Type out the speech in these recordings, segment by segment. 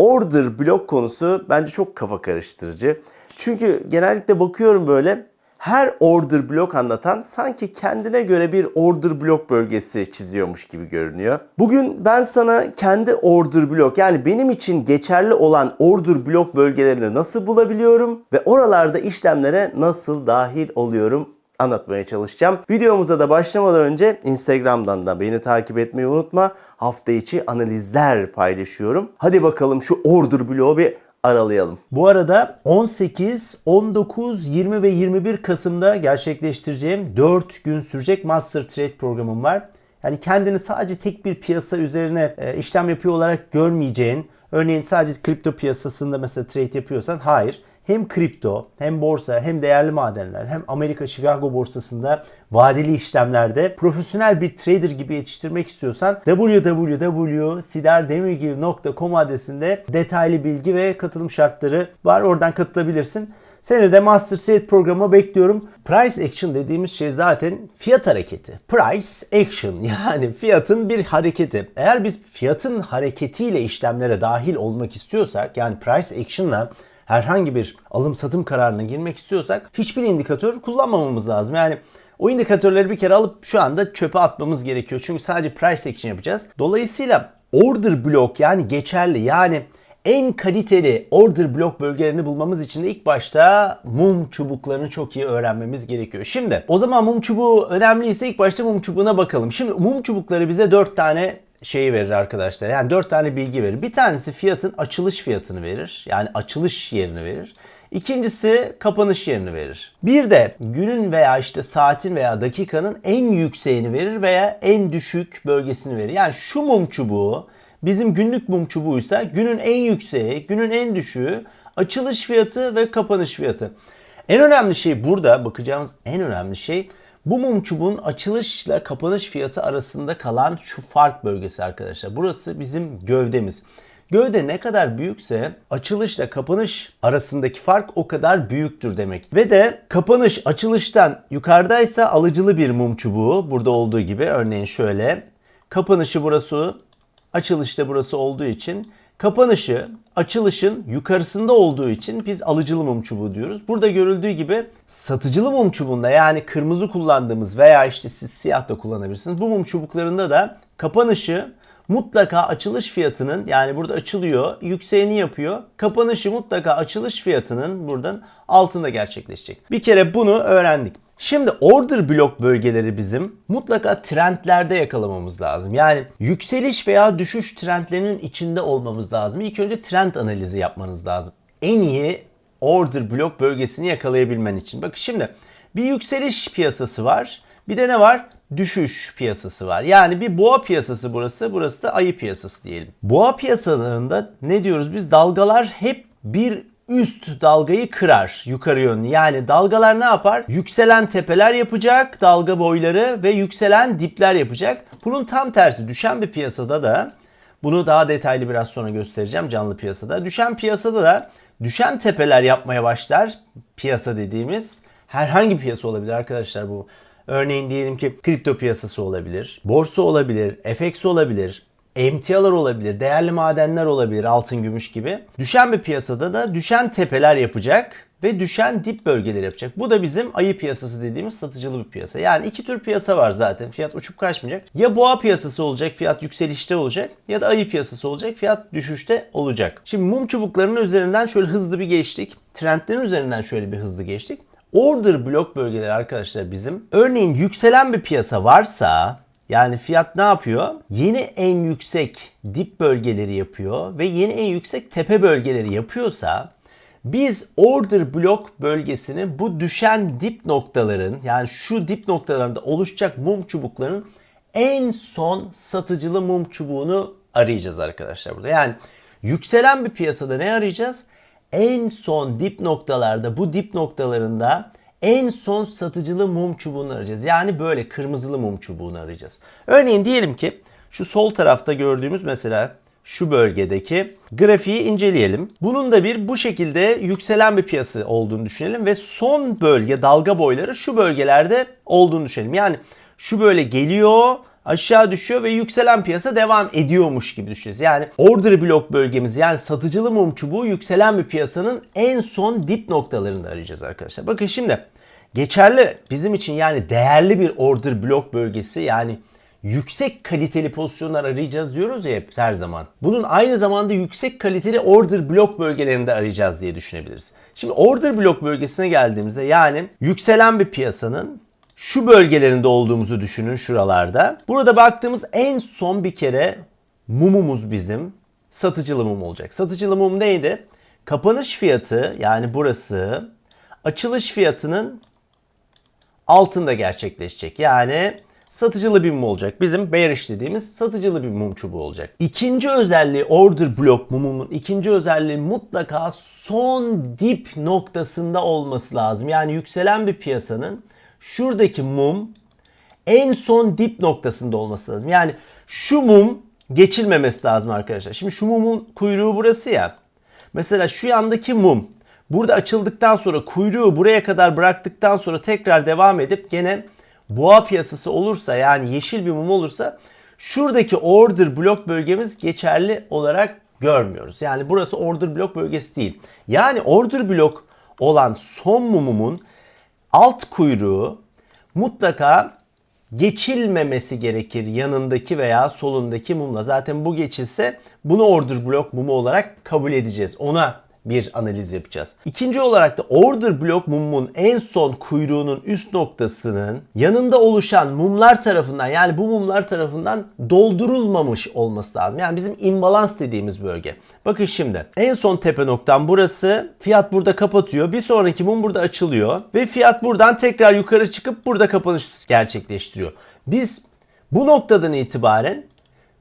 Order blok konusu bence çok kafa karıştırıcı. Çünkü genellikle bakıyorum böyle her order blok anlatan sanki kendine göre bir order blok bölgesi çiziyormuş gibi görünüyor. Bugün ben sana kendi order blok yani benim için geçerli olan order blok bölgelerini nasıl bulabiliyorum ve oralarda işlemlere nasıl dahil oluyorum anlatmaya çalışacağım. Videomuza da başlamadan önce Instagram'dan da beni takip etmeyi unutma. Hafta içi analizler paylaşıyorum. Hadi bakalım şu order bloğu bir aralayalım. Bu arada 18, 19, 20 ve 21 Kasım'da gerçekleştireceğim 4 gün sürecek Master Trade programım var. Yani kendini sadece tek bir piyasa üzerine e, işlem yapıyor olarak görmeyeceğin, örneğin sadece kripto piyasasında mesela trade yapıyorsan hayır hem kripto hem borsa hem değerli madenler hem Amerika Chicago borsasında vadeli işlemlerde profesyonel bir trader gibi yetiştirmek istiyorsan www.siderdemirgil.com adresinde detaylı bilgi ve katılım şartları var. Oradan katılabilirsin. Seni de Master Trade programı bekliyorum. Price Action dediğimiz şey zaten fiyat hareketi. Price Action yani fiyatın bir hareketi. Eğer biz fiyatın hareketiyle işlemlere dahil olmak istiyorsak yani Price Action'la herhangi bir alım satım kararına girmek istiyorsak hiçbir indikatör kullanmamamız lazım. Yani o indikatörleri bir kere alıp şu anda çöpe atmamız gerekiyor. Çünkü sadece price action yapacağız. Dolayısıyla order block yani geçerli yani en kaliteli order block bölgelerini bulmamız için de ilk başta mum çubuklarını çok iyi öğrenmemiz gerekiyor. Şimdi o zaman mum çubuğu önemliyse ilk başta mum çubuğuna bakalım. Şimdi mum çubukları bize 4 tane şeyi verir arkadaşlar. Yani 4 tane bilgi verir. Bir tanesi fiyatın açılış fiyatını verir. Yani açılış yerini verir. İkincisi kapanış yerini verir. Bir de günün veya işte saatin veya dakikanın en yükseğini verir veya en düşük bölgesini verir. Yani şu mum çubuğu bizim günlük mum çubuğuysa günün en yükseği, günün en düşüğü, açılış fiyatı ve kapanış fiyatı. En önemli şey burada bakacağımız en önemli şey bu mum çubuğun açılışla kapanış fiyatı arasında kalan şu fark bölgesi arkadaşlar. Burası bizim gövdemiz. Gövde ne kadar büyükse açılışla kapanış arasındaki fark o kadar büyüktür demek. Ve de kapanış açılıştan yukarıdaysa alıcılı bir mum çubuğu burada olduğu gibi örneğin şöyle. Kapanışı burası, açılışta burası olduğu için Kapanışı açılışın yukarısında olduğu için biz alıcılı mum çubuğu diyoruz. Burada görüldüğü gibi satıcılı mum çubuğunda yani kırmızı kullandığımız veya işte siz siyah da kullanabilirsiniz. Bu mum çubuklarında da kapanışı mutlaka açılış fiyatının yani burada açılıyor, yükseğini yapıyor. Kapanışı mutlaka açılış fiyatının buradan altında gerçekleşecek. Bir kere bunu öğrendik. Şimdi order blok bölgeleri bizim mutlaka trendlerde yakalamamız lazım. Yani yükseliş veya düşüş trendlerinin içinde olmamız lazım. İlk önce trend analizi yapmanız lazım. En iyi order blok bölgesini yakalayabilmen için. Bakın şimdi bir yükseliş piyasası var. Bir de ne var? düşüş piyasası var. Yani bir boğa piyasası burası, burası da ayı piyasası diyelim. Boğa piyasalarında ne diyoruz biz? Dalgalar hep bir üst dalgayı kırar yukarı yönlü. Yani dalgalar ne yapar? Yükselen tepeler yapacak dalga boyları ve yükselen dipler yapacak. Bunun tam tersi düşen bir piyasada da bunu daha detaylı biraz sonra göstereceğim canlı piyasada. Düşen piyasada da düşen tepeler yapmaya başlar. Piyasa dediğimiz herhangi bir piyasa olabilir arkadaşlar bu. Örneğin diyelim ki kripto piyasası olabilir, borsa olabilir, FX olabilir, emtialar olabilir, değerli madenler olabilir, altın, gümüş gibi. Düşen bir piyasada da düşen tepeler yapacak ve düşen dip bölgeleri yapacak. Bu da bizim ayı piyasası dediğimiz satıcılı bir piyasa. Yani iki tür piyasa var zaten. Fiyat uçup kaçmayacak. Ya boğa piyasası olacak, fiyat yükselişte olacak ya da ayı piyasası olacak, fiyat düşüşte olacak. Şimdi mum çubuklarının üzerinden şöyle hızlı bir geçtik. Trendlerin üzerinden şöyle bir hızlı geçtik. Order blok bölgeleri arkadaşlar bizim. Örneğin yükselen bir piyasa varsa yani fiyat ne yapıyor? Yeni en yüksek dip bölgeleri yapıyor ve yeni en yüksek tepe bölgeleri yapıyorsa biz order blok bölgesini bu düşen dip noktaların yani şu dip noktalarında oluşacak mum çubukların en son satıcılı mum çubuğunu arayacağız arkadaşlar burada. Yani yükselen bir piyasada ne arayacağız? En son dip noktalarda bu dip noktalarında en son satıcılı mum çubuğunu arayacağız. Yani böyle kırmızılı mum çubuğunu arayacağız. Örneğin diyelim ki şu sol tarafta gördüğümüz mesela şu bölgedeki grafiği inceleyelim. Bunun da bir bu şekilde yükselen bir piyasa olduğunu düşünelim ve son bölge dalga boyları şu bölgelerde olduğunu düşünelim. Yani şu böyle geliyor aşağı düşüyor ve yükselen piyasa devam ediyormuş gibi düşüneceğiz. Yani order block bölgemiz yani satıcılı mum çubuğu yükselen bir piyasanın en son dip noktalarında arayacağız arkadaşlar. Bakın şimdi geçerli bizim için yani değerli bir order block bölgesi yani yüksek kaliteli pozisyonlar arayacağız diyoruz ya hep her zaman. Bunun aynı zamanda yüksek kaliteli order block bölgelerinde arayacağız diye düşünebiliriz. Şimdi order block bölgesine geldiğimizde yani yükselen bir piyasanın şu bölgelerinde olduğumuzu düşünün şuralarda. Burada baktığımız en son bir kere mumumuz bizim satıcılı mum olacak. Satıcılı mum neydi? Kapanış fiyatı yani burası açılış fiyatının altında gerçekleşecek. Yani satıcılı bir mum olacak. Bizim bearish dediğimiz satıcılı bir mum çubuğu olacak. İkinci özelliği order block mumunun ikinci özelliği mutlaka son dip noktasında olması lazım. Yani yükselen bir piyasanın şuradaki mum en son dip noktasında olması lazım. Yani şu mum geçilmemesi lazım arkadaşlar. Şimdi şu mumun kuyruğu burası ya. Mesela şu yandaki mum burada açıldıktan sonra kuyruğu buraya kadar bıraktıktan sonra tekrar devam edip gene boğa piyasası olursa yani yeşil bir mum olursa şuradaki order blok bölgemiz geçerli olarak görmüyoruz. Yani burası order blok bölgesi değil. Yani order blok olan son mumumun alt kuyruğu mutlaka geçilmemesi gerekir yanındaki veya solundaki mumla. Zaten bu geçilse bunu order block mumu olarak kabul edeceğiz. Ona bir analiz yapacağız. İkinci olarak da order block mumun en son kuyruğunun üst noktasının yanında oluşan mumlar tarafından yani bu mumlar tarafından doldurulmamış olması lazım. Yani bizim imbalans dediğimiz bölge. Bakın şimdi en son tepe noktam burası. Fiyat burada kapatıyor. Bir sonraki mum burada açılıyor ve fiyat buradan tekrar yukarı çıkıp burada kapanış gerçekleştiriyor. Biz bu noktadan itibaren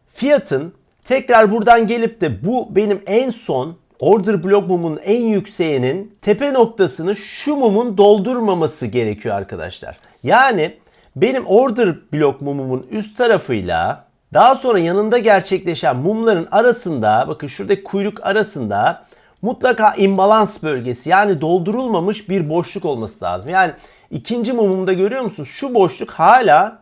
fiyatın tekrar buradan gelip de bu benim en son order block mumun en yükseğinin tepe noktasını şu mumun doldurmaması gerekiyor arkadaşlar. Yani benim order block mumumun üst tarafıyla daha sonra yanında gerçekleşen mumların arasında bakın şuradaki kuyruk arasında mutlaka imbalans bölgesi yani doldurulmamış bir boşluk olması lazım. Yani ikinci mumumda görüyor musunuz? Şu boşluk hala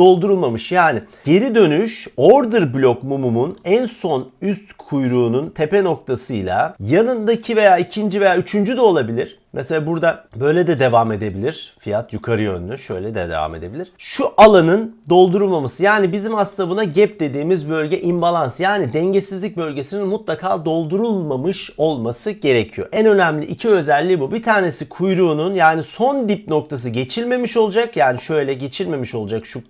doldurulmamış. Yani geri dönüş order block mumumun en son üst kuyruğunun tepe noktasıyla yanındaki veya ikinci veya üçüncü de olabilir. Mesela burada böyle de devam edebilir. Fiyat yukarı yönlü şöyle de devam edebilir. Şu alanın doldurulmaması yani bizim aslında buna gap dediğimiz bölge imbalans yani dengesizlik bölgesinin mutlaka doldurulmamış olması gerekiyor. En önemli iki özelliği bu. Bir tanesi kuyruğunun yani son dip noktası geçilmemiş olacak. Yani şöyle geçilmemiş olacak şu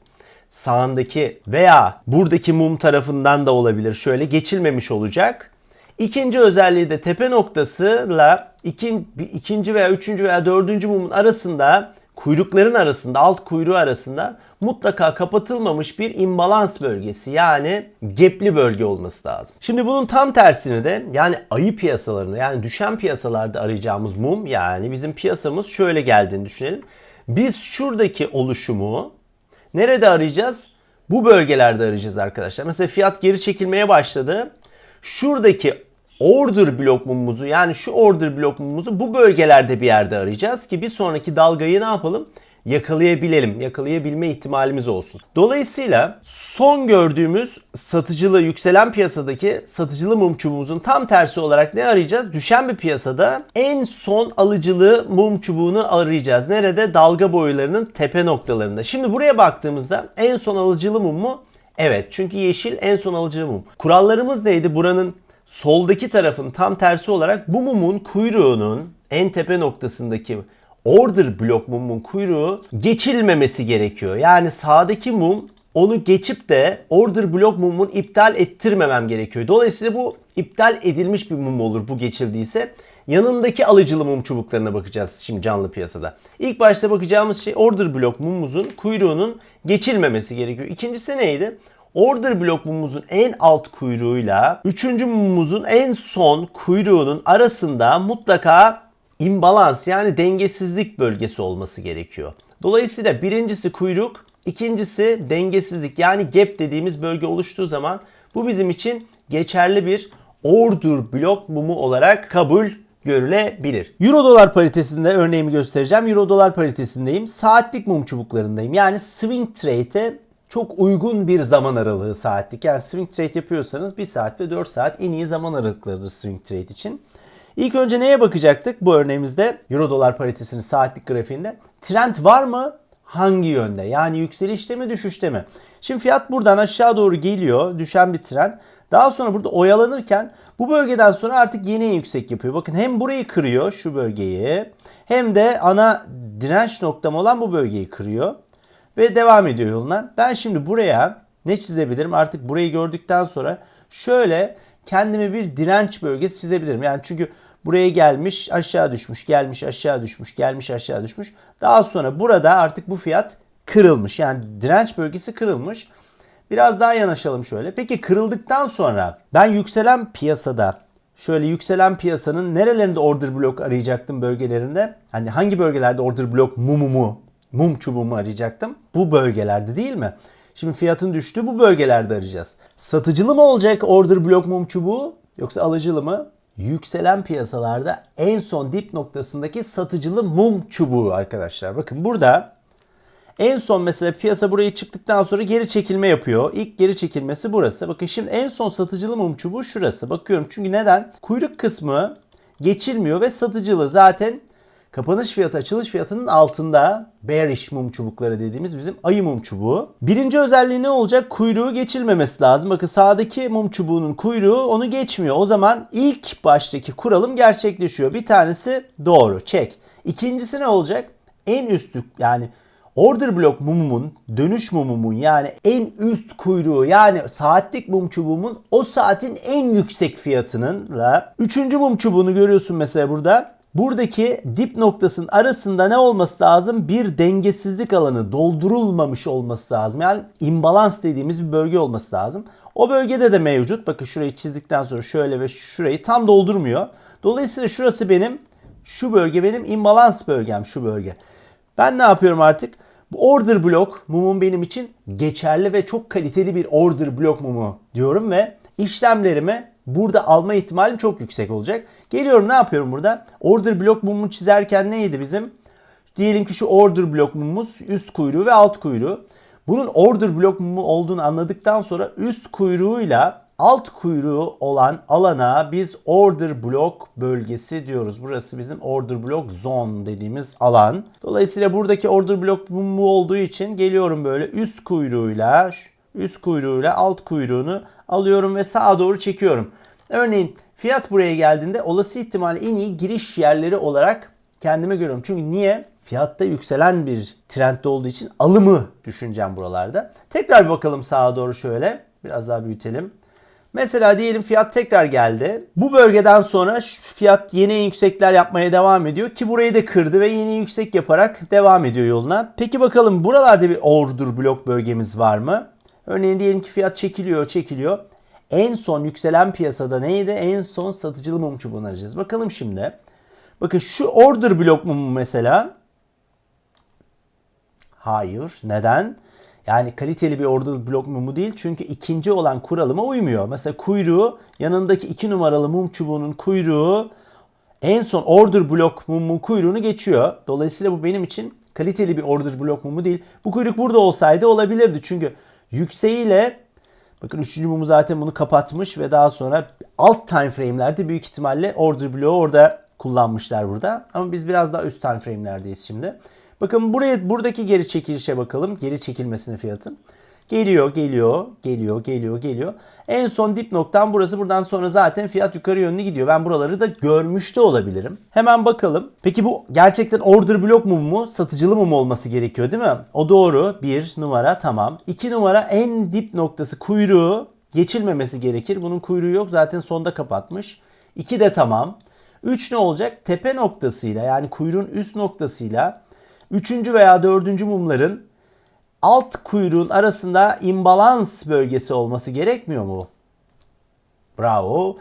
sağındaki veya buradaki mum tarafından da olabilir. Şöyle geçilmemiş olacak. İkinci özelliği de tepe noktasıyla ikin, ikinci veya üçüncü veya dördüncü mumun arasında kuyrukların arasında alt kuyruğu arasında mutlaka kapatılmamış bir imbalans bölgesi yani gapli bölge olması lazım. Şimdi bunun tam tersini de yani ayı piyasalarında yani düşen piyasalarda arayacağımız mum yani bizim piyasamız şöyle geldiğini düşünelim. Biz şuradaki oluşumu Nerede arayacağız? Bu bölgelerde arayacağız arkadaşlar. Mesela fiyat geri çekilmeye başladı. Şuradaki order blok mumumuzu yani şu order blok mumumuzu bu bölgelerde bir yerde arayacağız ki bir sonraki dalgayı ne yapalım? Yakalayabilelim, yakalayabilme ihtimalimiz olsun. Dolayısıyla son gördüğümüz satıcılı yükselen piyasadaki satıcılı mum çubuğumuzun tam tersi olarak ne arayacağız? Düşen bir piyasada en son alıcılı mum çubuğunu arayacağız. Nerede? Dalga boylarının tepe noktalarında. Şimdi buraya baktığımızda en son alıcılı mum mu? Evet çünkü yeşil en son alıcılı mum. Kurallarımız neydi? Buranın soldaki tarafın tam tersi olarak bu mumun kuyruğunun en tepe noktasındaki order blok mumun kuyruğu geçilmemesi gerekiyor. Yani sağdaki mum onu geçip de order blok mumun iptal ettirmemem gerekiyor. Dolayısıyla bu iptal edilmiş bir mum olur bu geçildiyse. Yanındaki alıcılı mum çubuklarına bakacağız şimdi canlı piyasada. İlk başta bakacağımız şey order blok mumumuzun kuyruğunun geçilmemesi gerekiyor. İkincisi neydi? Order blok mumumuzun en alt kuyruğuyla üçüncü mumumuzun en son kuyruğunun arasında mutlaka imbalans yani dengesizlik bölgesi olması gerekiyor. Dolayısıyla birincisi kuyruk, ikincisi dengesizlik yani gap dediğimiz bölge oluştuğu zaman bu bizim için geçerli bir order blok mumu olarak kabul görülebilir. Euro dolar paritesinde örneğimi göstereceğim. Euro dolar paritesindeyim. Saatlik mum çubuklarındayım. Yani swing trade'e çok uygun bir zaman aralığı saatlik. Yani swing trade yapıyorsanız 1 saat ve 4 saat en iyi zaman aralıklarıdır swing trade için. İlk önce neye bakacaktık bu örneğimizde? Euro dolar paritesinin saatlik grafiğinde. Trend var mı? Hangi yönde? Yani yükselişte mi düşüşte mi? Şimdi fiyat buradan aşağı doğru geliyor. Düşen bir trend. Daha sonra burada oyalanırken bu bölgeden sonra artık yeni en yüksek yapıyor. Bakın hem burayı kırıyor şu bölgeyi hem de ana direnç noktam olan bu bölgeyi kırıyor. Ve devam ediyor yoluna. Ben şimdi buraya ne çizebilirim? Artık burayı gördükten sonra şöyle kendime bir direnç bölgesi çizebilirim. Yani çünkü buraya gelmiş aşağı düşmüş, gelmiş aşağı düşmüş, gelmiş aşağı düşmüş. Daha sonra burada artık bu fiyat kırılmış. Yani direnç bölgesi kırılmış. Biraz daha yanaşalım şöyle. Peki kırıldıktan sonra ben yükselen piyasada şöyle yükselen piyasanın nerelerinde order block arayacaktım bölgelerinde? Hani hangi bölgelerde order block mumumu, mum çubuğumu arayacaktım? Bu bölgelerde değil mi? Şimdi fiyatın düştüğü bu bölgelerde arayacağız. Satıcılı mı olacak order block mum çubuğu yoksa alıcılı mı? Yükselen piyasalarda en son dip noktasındaki satıcılı mum çubuğu arkadaşlar. Bakın burada en son mesela piyasa burayı çıktıktan sonra geri çekilme yapıyor. İlk geri çekilmesi burası. Bakın şimdi en son satıcılı mum çubuğu şurası. Bakıyorum çünkü neden? Kuyruk kısmı geçilmiyor ve satıcılı zaten kapanış fiyatı açılış fiyatının altında bearish mum çubukları dediğimiz bizim ayı mum çubuğu. Birinci özelliği ne olacak? Kuyruğu geçilmemesi lazım. Bakın sağdaki mum çubuğunun kuyruğu onu geçmiyor. O zaman ilk baştaki kuralım gerçekleşiyor. Bir tanesi doğru. Çek. İkincisi ne olacak? En üstlük yani Order block mumumun, dönüş mumumun yani en üst kuyruğu yani saatlik mum çubuğumun o saatin en yüksek fiyatınınla üçüncü mum çubuğunu görüyorsun mesela burada. Buradaki dip noktasının arasında ne olması lazım? Bir dengesizlik alanı doldurulmamış olması lazım. Yani imbalans dediğimiz bir bölge olması lazım. O bölgede de mevcut. Bakın şurayı çizdikten sonra şöyle ve şurayı tam doldurmuyor. Dolayısıyla şurası benim, şu bölge benim imbalans bölgem şu bölge. Ben ne yapıyorum artık? Bu order block mumum benim için geçerli ve çok kaliteli bir order block mumu diyorum ve işlemlerimi burada alma ihtimalim çok yüksek olacak. Geliyorum ne yapıyorum burada? Order block mumu çizerken neydi bizim? Diyelim ki şu order block mumumuz üst kuyruğu ve alt kuyruğu. Bunun order block mumu olduğunu anladıktan sonra üst kuyruğuyla alt kuyruğu olan alana biz order block bölgesi diyoruz. Burası bizim order block zone dediğimiz alan. Dolayısıyla buradaki order block bu olduğu için geliyorum böyle üst kuyruğuyla üst kuyruğuyla alt kuyruğunu alıyorum ve sağa doğru çekiyorum. Örneğin fiyat buraya geldiğinde olası ihtimalle en iyi giriş yerleri olarak kendime görüyorum. Çünkü niye? Fiyatta yükselen bir trendde olduğu için alımı düşüneceğim buralarda. Tekrar bir bakalım sağa doğru şöyle. Biraz daha büyütelim. Mesela diyelim fiyat tekrar geldi. Bu bölgeden sonra fiyat yeni en yüksekler yapmaya devam ediyor ki burayı da kırdı ve yeni yüksek yaparak devam ediyor yoluna. Peki bakalım buralarda bir order blok bölgemiz var mı? Örneğin diyelim ki fiyat çekiliyor, çekiliyor. En son yükselen piyasada neydi? En son satıcılı mum çubuğunu arayacağız. Bakalım şimdi. Bakın şu order blok mumu mesela. Hayır. Neden? Yani kaliteli bir order blok mumu değil. Çünkü ikinci olan kuralıma uymuyor. Mesela kuyruğu yanındaki iki numaralı mum çubuğunun kuyruğu en son order blok mumun kuyruğunu geçiyor. Dolayısıyla bu benim için kaliteli bir order blok mumu değil. Bu kuyruk burada olsaydı olabilirdi. Çünkü yükseğiyle bakın üçüncü mumu zaten bunu kapatmış ve daha sonra alt time frame'lerde büyük ihtimalle order bloğu orada kullanmışlar burada. Ama biz biraz daha üst time frame'lerdeyiz şimdi. Bakın buraya buradaki geri çekilişe bakalım. Geri çekilmesini fiyatın. Geliyor, geliyor, geliyor, geliyor, geliyor. En son dip noktam burası. Buradan sonra zaten fiyat yukarı yönlü gidiyor. Ben buraları da görmüş de olabilirim. Hemen bakalım. Peki bu gerçekten order block mu mu, satıcılı mı olması gerekiyor değil mi? O doğru. Bir numara tamam. İki numara en dip noktası kuyruğu geçilmemesi gerekir. Bunun kuyruğu yok. Zaten sonda kapatmış. İki de tamam. Üç ne olacak? Tepe noktasıyla yani kuyruğun üst noktasıyla Üçüncü veya dördüncü mumların alt kuyruğun arasında imbalans bölgesi olması gerekmiyor mu? Bravo.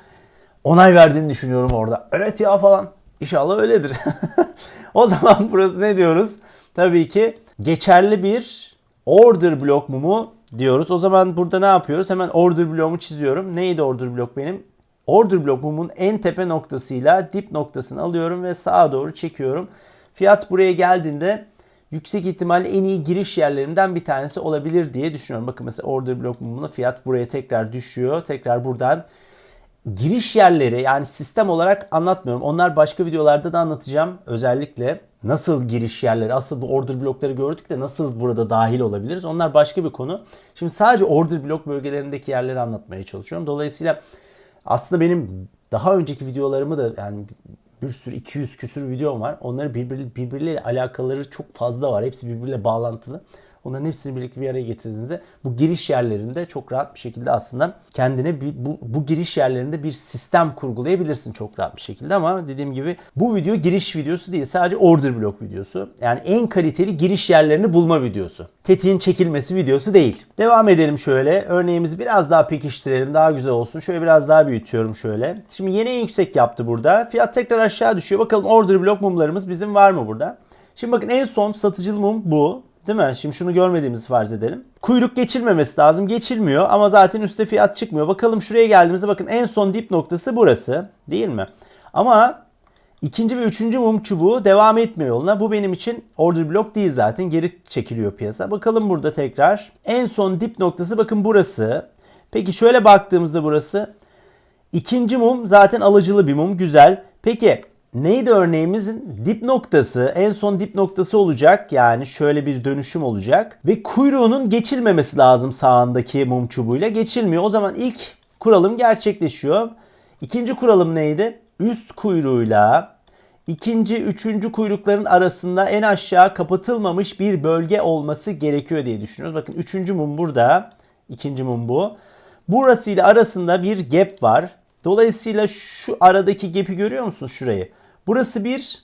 Onay verdiğini düşünüyorum orada. Evet ya falan. İnşallah öyledir. o zaman burası ne diyoruz? Tabii ki geçerli bir order blok mumu diyoruz. O zaman burada ne yapıyoruz? Hemen order bloğumu çiziyorum. Neydi order blok benim? Order blok mumun en tepe noktasıyla dip noktasını alıyorum ve sağa doğru çekiyorum. Fiyat buraya geldiğinde yüksek ihtimalle en iyi giriş yerlerinden bir tanesi olabilir diye düşünüyorum. Bakın mesela order block mumuna fiyat buraya tekrar düşüyor. Tekrar buradan giriş yerleri yani sistem olarak anlatmıyorum. Onlar başka videolarda da anlatacağım. Özellikle nasıl giriş yerleri, asıl bu order blokları gördük de nasıl burada dahil olabiliriz. Onlar başka bir konu. Şimdi sadece order blok bölgelerindeki yerleri anlatmaya çalışıyorum. Dolayısıyla aslında benim daha önceki videolarımı da yani bir sürü 200 küsür videom var. Onları birbir, birbirleriyle alakaları çok fazla var. Hepsi birbiriyle bağlantılı. Onların hepsini birlikte bir araya getirdiğinizde bu giriş yerlerinde çok rahat bir şekilde aslında kendine bir, bu, bu giriş yerlerinde bir sistem kurgulayabilirsin çok rahat bir şekilde ama dediğim gibi bu video giriş videosu değil sadece order block videosu. Yani en kaliteli giriş yerlerini bulma videosu. Tetiğin çekilmesi videosu değil. Devam edelim şöyle. Örneğimizi biraz daha pekiştirelim. Daha güzel olsun. Şöyle biraz daha büyütüyorum şöyle. Şimdi yeni en yüksek yaptı burada. Fiyat tekrar aşağı düşüyor. Bakalım order block mumlarımız bizim var mı burada? Şimdi bakın en son satıcılı mum bu. Değil mi? Şimdi şunu görmediğimizi farz edelim. Kuyruk geçilmemesi lazım. Geçilmiyor ama zaten üstte fiyat çıkmıyor. Bakalım şuraya geldiğimizde bakın en son dip noktası burası. Değil mi? Ama ikinci ve üçüncü mum çubuğu devam etmiyor yoluna. Bu benim için order block değil zaten. Geri çekiliyor piyasa. Bakalım burada tekrar. En son dip noktası bakın burası. Peki şöyle baktığımızda burası. İkinci mum zaten alıcılı bir mum. Güzel. Peki neydi örneğimizin? Dip noktası en son dip noktası olacak. Yani şöyle bir dönüşüm olacak. Ve kuyruğunun geçilmemesi lazım sağındaki mum çubuğuyla. Geçilmiyor. O zaman ilk kuralım gerçekleşiyor. İkinci kuralım neydi? Üst kuyruğuyla ikinci üçüncü kuyrukların arasında en aşağı kapatılmamış bir bölge olması gerekiyor diye düşünüyoruz. Bakın üçüncü mum burada ikinci mum bu. Burasıyla arasında bir gap var Dolayısıyla şu aradaki gap'i görüyor musunuz şurayı? Burası bir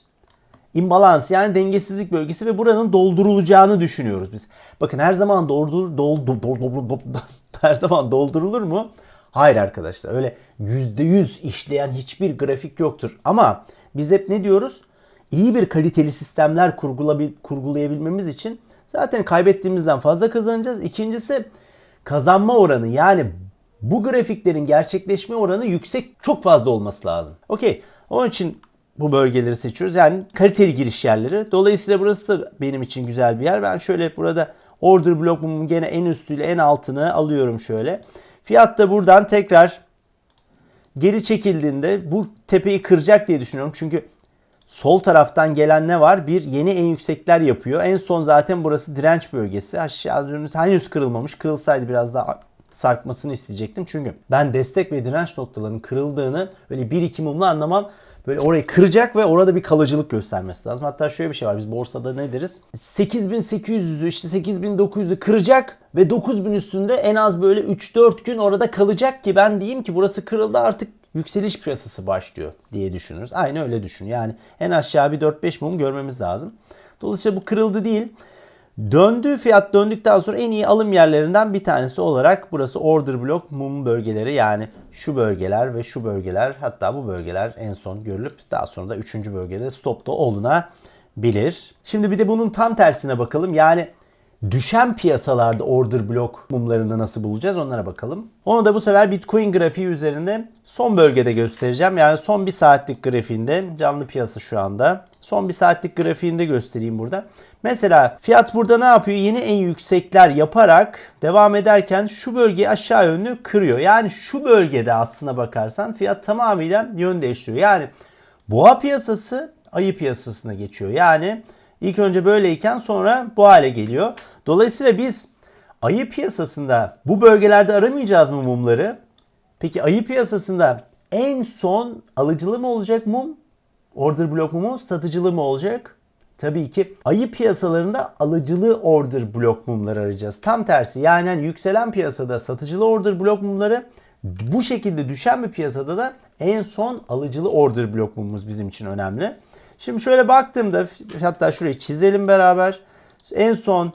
imbalans yani dengesizlik bölgesi ve buranın doldurulacağını düşünüyoruz biz. Bakın her zaman doldur, doldur, doldur, doldur, her zaman doldurulur mu? Hayır arkadaşlar öyle %100 işleyen hiçbir grafik yoktur. Ama biz hep ne diyoruz? İyi bir kaliteli sistemler kurgulayabilmemiz için zaten kaybettiğimizden fazla kazanacağız. İkincisi kazanma oranı yani bu grafiklerin gerçekleşme oranı yüksek çok fazla olması lazım. Okey. Onun için bu bölgeleri seçiyoruz. Yani kaliteli giriş yerleri. Dolayısıyla burası da benim için güzel bir yer. Ben şöyle burada order blokumun gene en üstüyle en altını alıyorum şöyle. Fiyat da buradan tekrar geri çekildiğinde bu tepeyi kıracak diye düşünüyorum. Çünkü sol taraftan gelen ne var? Bir yeni en yüksekler yapıyor. En son zaten burası direnç bölgesi. Aşağı henüz kırılmamış. Kırılsaydı biraz daha sarkmasını isteyecektim. Çünkü ben destek ve direnç noktalarının kırıldığını böyle bir iki mumla anlamam. Böyle orayı kıracak ve orada bir kalıcılık göstermesi lazım. Hatta şöyle bir şey var. Biz borsada ne deriz? 8800'ü işte 8900'ü kıracak ve 9000 üstünde en az böyle 3-4 gün orada kalacak ki ben diyeyim ki burası kırıldı artık yükseliş piyasası başlıyor diye düşünürüz. Aynı öyle düşün. Yani en aşağı bir 4-5 mum görmemiz lazım. Dolayısıyla bu kırıldı değil. Döndüğü fiyat döndükten sonra en iyi alım yerlerinden bir tanesi olarak burası order block mum bölgeleri yani şu bölgeler ve şu bölgeler hatta bu bölgeler en son görülüp daha sonra da 3. bölgede stopta olunabilir. Şimdi bir de bunun tam tersine bakalım. Yani düşen piyasalarda order block mumlarını nasıl bulacağız onlara bakalım. Onu da bu sefer Bitcoin grafiği üzerinde son bölgede göstereceğim. Yani son bir saatlik grafiğinde canlı piyasa şu anda. Son bir saatlik grafiğinde göstereyim burada. Mesela fiyat burada ne yapıyor? Yeni en yüksekler yaparak devam ederken şu bölgeyi aşağı yönlü kırıyor. Yani şu bölgede aslına bakarsan fiyat tamamıyla yön değiştiriyor. Yani boğa piyasası ayı piyasasına geçiyor. Yani ilk önce böyleyken sonra bu hale geliyor. Dolayısıyla biz ayı piyasasında bu bölgelerde aramayacağız mı mumları? Peki ayı piyasasında en son alıcılı mı olacak mum? Order blok mumu satıcılı mı olacak? tabii ki ayı piyasalarında alıcılı order blok mumları arayacağız. Tam tersi yani yükselen piyasada satıcılı order blok mumları bu şekilde düşen bir piyasada da en son alıcılı order blok mumumuz bizim için önemli. Şimdi şöyle baktığımda hatta şurayı çizelim beraber. En son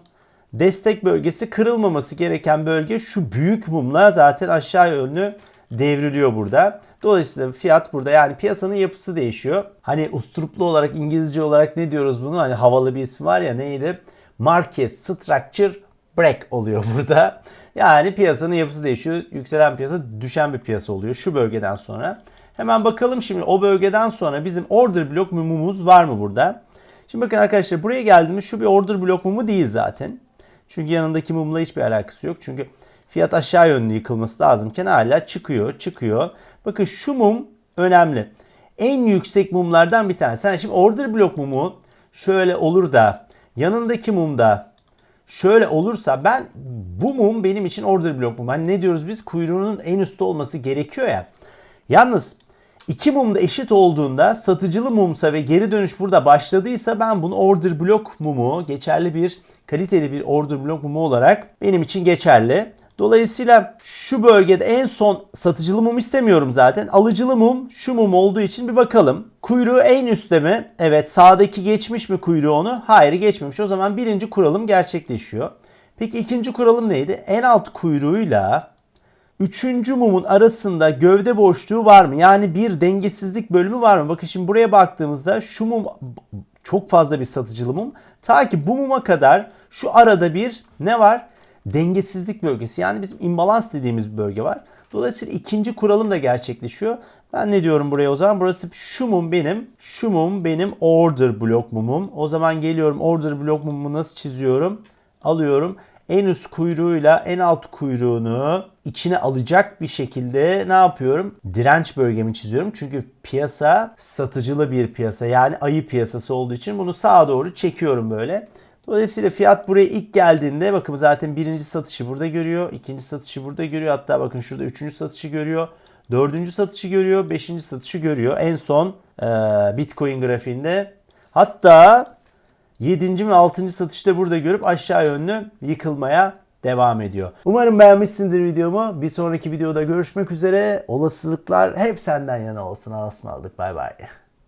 destek bölgesi kırılmaması gereken bölge şu büyük mumla zaten aşağı yönlü devriliyor burada. Dolayısıyla fiyat burada yani piyasanın yapısı değişiyor. Hani usturuplu olarak İngilizce olarak ne diyoruz bunu? Hani havalı bir ismi var ya neydi? Market Structure Break oluyor burada. Yani piyasanın yapısı değişiyor. Yükselen piyasa düşen bir piyasa oluyor şu bölgeden sonra. Hemen bakalım şimdi o bölgeden sonra bizim order block mumumuz var mı burada? Şimdi bakın arkadaşlar buraya geldiğimiz şu bir order blok mumu değil zaten. Çünkü yanındaki mumla hiçbir alakası yok. Çünkü fiyat aşağı yönlü yıkılması lazımken hala çıkıyor, çıkıyor. Bakın şu mum önemli. En yüksek mumlardan bir tanesi. Yani şimdi order blok mumu şöyle olur da yanındaki mumda şöyle olursa ben bu mum benim için order blok mum. Hani ne diyoruz biz? Kuyruğunun en üstte olması gerekiyor ya. Yalnız iki mum da eşit olduğunda satıcılı mumsa ve geri dönüş burada başladıysa ben bunu order blok mumu geçerli bir kaliteli bir order blok mumu olarak benim için geçerli. Dolayısıyla şu bölgede en son satıcılı mum istemiyorum zaten. Alıcılı mum şu mum olduğu için bir bakalım. Kuyruğu en üstte mi? Evet sağdaki geçmiş mi kuyruğu onu? Hayır geçmemiş. O zaman birinci kuralım gerçekleşiyor. Peki ikinci kuralım neydi? En alt kuyruğuyla Üçüncü mumun arasında gövde boşluğu var mı? Yani bir dengesizlik bölümü var mı? Bakın şimdi buraya baktığımızda şu mum çok fazla bir satıcılı mum. Ta ki bu muma kadar şu arada bir ne var? Dengesizlik bölgesi. Yani bizim imbalans dediğimiz bir bölge var. Dolayısıyla ikinci kuralım da gerçekleşiyor. Ben ne diyorum buraya o zaman? Burası şu mum benim. Şu mum benim order blok mumum. O zaman geliyorum order blok mumumu nasıl çiziyorum? Alıyorum en üst kuyruğuyla en alt kuyruğunu içine alacak bir şekilde ne yapıyorum? Direnç bölgemi çiziyorum. Çünkü piyasa satıcılı bir piyasa. Yani ayı piyasası olduğu için bunu sağa doğru çekiyorum böyle. Dolayısıyla fiyat buraya ilk geldiğinde bakın zaten birinci satışı burada görüyor. ikinci satışı burada görüyor. Hatta bakın şurada üçüncü satışı görüyor. Dördüncü satışı görüyor. Beşinci satışı görüyor. En son e, Bitcoin grafiğinde. Hatta 7. ve 6. satışta burada görüp aşağı yönlü yıkılmaya devam ediyor. Umarım beğenmişsindir videomu. Bir sonraki videoda görüşmek üzere. Olasılıklar hep senden yana olsun. Alasma aldık. Bay bay.